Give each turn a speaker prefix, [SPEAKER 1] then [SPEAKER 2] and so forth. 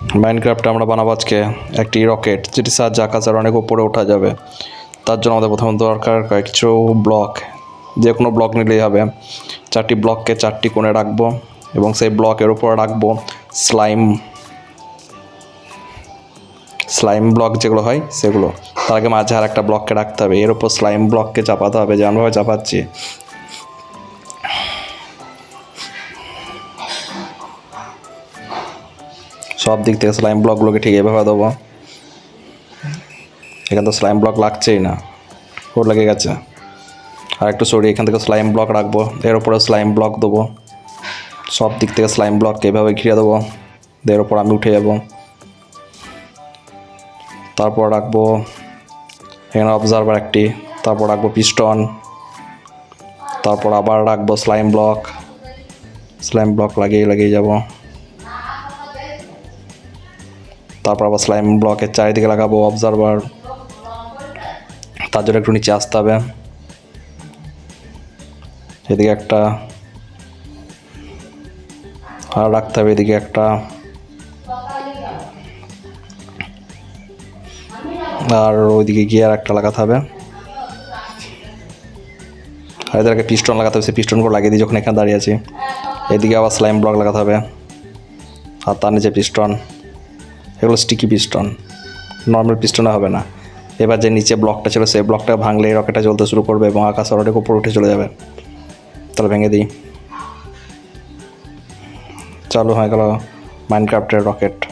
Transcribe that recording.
[SPEAKER 1] মাইনক্রাফটে আমরা বানাবো আজকে একটি রকেট যেটি সাহায্যে আকাশের অনেক উপরে ওঠা যাবে। তার জন্য আমাদের প্রথমে দরকার কিছু ব্লক যে কোনো ব্লক নিলেই হবে। চারটি ব্লককে চারটি কোণে রাখব এবং সেই ব্লকের উপরে রাখব স্লাইম স্লাইম ব্লক যেগুলো হয়, সেগুলো। তার আগে মাঝে আর একটা ব্লককে রাখতে হবে। এর উপর স্লাইম ব্লককে চাপাতে হবে যেমনভাবে চাপাচ্ছি। সব দিক থেকে স্লাইম ব্লকগুলোকে ঠিক এভাবে দেবো। এখান তো স্লাইম ব্লক লাগছেই না, ওর লেগে গেছে। আর একটু সরিয়ে এখান থেকে স্লাইম ব্লক রাখব, এর উপরে স্লাইম ব্লক দেবো। সব দিক থেকে স্লাইম ব্লককে এভাবে ঘিরে দেবো এর উপর আমি উঠে যাব। তারপর রাখব এখানে অবজারভার একটি, তারপর রাখব পিস্টন তারপর আবার রাখব স্লাইম ব্লক স্লাইম ব্লক লাগিয়ে লাগিয়ে যাব। তারপর আবার স্লাইম ব্লকের চারিদিকে লাগাবো অবজারভার তার জন্য একটু নিচে আসতে হবে। এদিকে একটা। আর রাখতে হবে এদিকে একটা। আর ওইদিকে গিয়ে আর একটা লাগাতে হবে। আর এদেরকে পিস্টন লাগাতে হবে, সেই পিস্টনগুলো লাগিয়ে দিই যখন এখানে দাঁড়িয়ে আছি, এদিকে আবার স্লাইম ব্লক লাগাতে হবে। আর তার নিচে পিস্টন এগুলো স্টিকি পিস্টন নর্মাল পিস্টনে হবে না। এবার যে নিচে ব্লকটা ছিল, সেই ব্লকটা ভাঙলে রকেটটা চলতে শুরু করবে এবং আকাশ অনেক উপর উঠে চলে যাবে। তাহলে ভেঙে দিই। চালু হয়ে গেল মাইনক্রাফটের রকেট